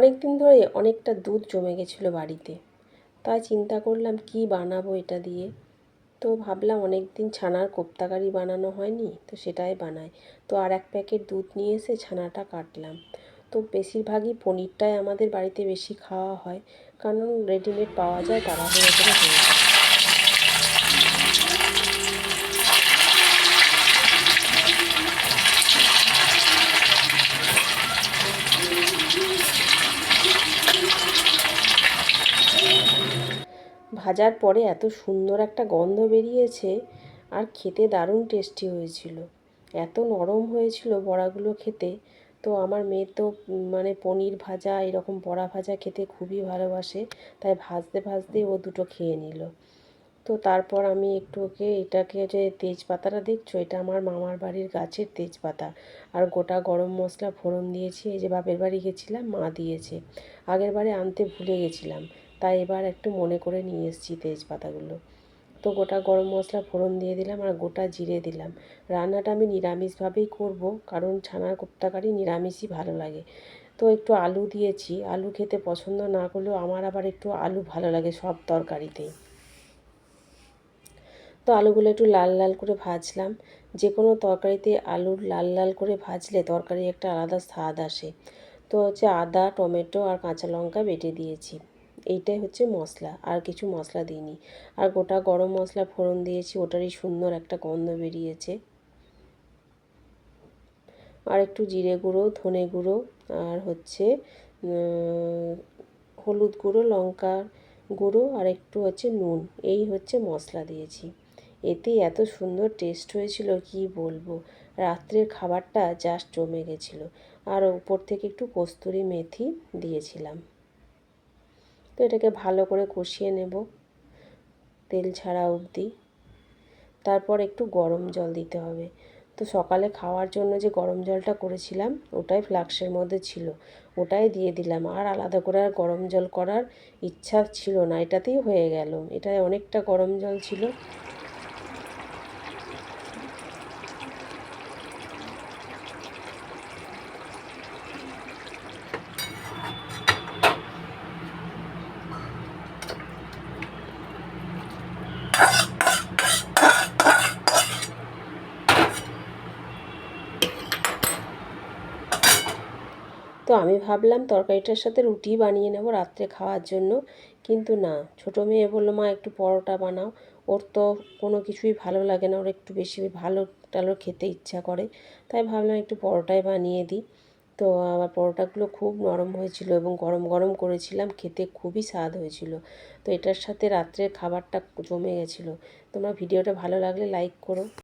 অনেক দিন ধরে অনেকটা দুধ জমে গেছিল বাড়িতে। তাই চিন্তা করলাম, কি বানাবো এটা দিয়ে? তো ভাবলাম অনেক দিন ছানার কোপ্তাকারি বানানো হয়নি, তো সেটাই বানাই। তো আর এক প্যাকেট দুধ নিয়ে এসে ছানাটা কাটলাম। তো বেশিরভাগই পনিরটাই আমাদের বাড়িতে বেশি খাওয়া হয়, কারণ রেডিমেড পাওয়া যায়, তাড়াহুড়ো করে হয়ে যায়। ভাজার পরে এত সুন্দর একটা গন্ধ বেরিয়েছে, আর খেতে দারুণ টেস্টি হয়েছিল। এত নরম হয়েছিল বড়াগুলো খেতে, তো আমার মেয়ে তো মানে পনির ভাজা, এরকম বড়া ভাজা খেতে খুবই ভালোবাসে, তাই ভাজতে ভাজতেই ও দুটো খেয়ে নিল। তো তারপর আমি একটু ওকে এটাকে যে তেজপাতাটা দেখছ, এটা আমার মামার বাড়ির গাছের তেজপাতা। আর গোটা গরম মশলা ফোড়ন দিয়েছি, এই যে বাপের বাড়ি গেছিলাম, মা দিয়েছে। আগের বারে আনতে ভুলে গেছিলাম। তাই এবার একটু মনে করে নিয়ে এসেছি তেজপাতাগুলো। তো গোটা গরম মশলা ফোড়ন দিয়ে দিলাম আর গোটা জিরে দিলাম। রান্নাটা আমি নিরামিষভাবেই করব, কারণ ছানার কোপ্তাকারি নিরামিষই ভালো লাগে। তো একটু আলু দিয়েছি, আলু খেতে পছন্দ না করলেও আমার আবার একটু আলু ভালো লাগে সব তরকারিতেই তো আলুগুলো একটু লাল লাল করে ভাজলাম। যে কোনো তরকারিতে আলুর লাল লাল করে ভাজলে তরকারি একটা আলাদা স্বাদ আসে। তো হচ্ছে আদা, টমেটো আর কাঁচা লঙ্কা বেটে দিয়েছি। এইটাই হচ্ছে মশলা, আর কিছু মশলা দিইনি। আর গোটা গরম মশলা ফোড়ন দিয়েছি, ওটারই সুন্দর একটা গন্ধ বেরিয়েছে। আর একটু জিরে গুঁড়ো, ধনে গুঁড়ো, আর হচ্ছে হলুদ গুঁড়ো লঙ্কা গুঁড়ো, আর একটু হচ্ছে নুন, এই হচ্ছে মশলা দিয়েছি। এতে এত সুন্দর টেস্ট হয়েছিল, কি বলব? রাত্রের খাবারটা জাস্ট জমে গেছিল। আর উপর থেকে একটু কস্তুরি মেথি দিয়েছিলাম। তো এটাকে ভালো করে কষিয়ে নেব, তেল ছাড়া অবধি। তারপর একটু গরম জল দিতে হবে। তো সকালে খাওয়ার জন্য যে গরম জলটা করেছিলাম, ওটাই ফ্লাক্সের মধ্যে ছিল। ওটাই দিয়ে দিলাম। আর আলাদা করে আর গরম জল করার ইচ্ছা ছিল না। এটাতেই হয়ে গেল। এটায় অনেকটা গরম জল ছিল। তো আমি ভাবলাম তরকারিটার সাথে রুটি বানিয়ে নেব রাত্রে খাওয়ার জন্য। কিন্তু না, ছোটো মেয়ে বলল, মা, একটু পরোটা বানাও। ওর তো কোনো কিছুই ভালো লাগে না, ওর একটু বেশি ভালো টালো খেতে ইচ্ছা করে। তাই ভাবলাম একটু পরোটাই বানিয়ে দিই। তো আমার পরোটাগুলো খুব নরম হয়েছিল এবং গরম গরম করেছিলাম, খেতে খুবই স্বাদ হয়েছিল। তো এটার সাথে রাত্রের খাবারটা জমে গেছিল। তোমার ভিডিওটা ভালো লাগলে লাইক করো।